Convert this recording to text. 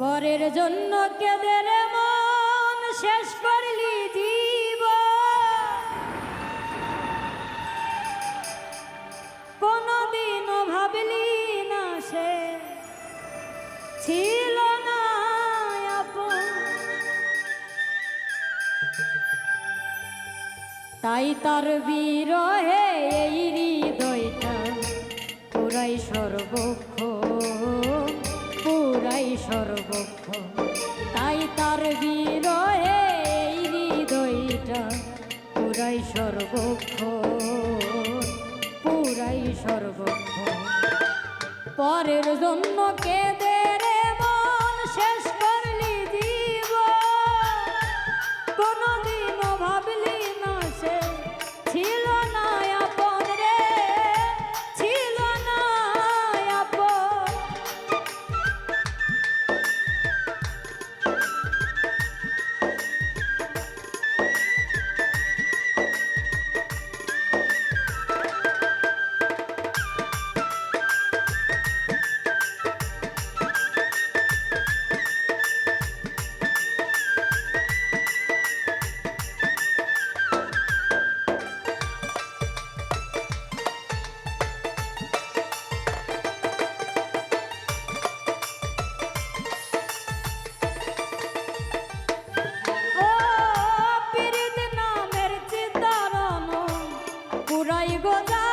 পরের জন্য কেদের মন শেষ করলি জীব কোনদিনও ভাবলি না সে ছিল না তাই তার বিরহে এই হৃদয়টা সর্বক্ষ। তাই তার বিরয়ে এই হৃদয়টা পুরাই সর্বক্ষ পুরাই সর্বক্ষ। পরের জন্য কেঁদে পুরাই গোদা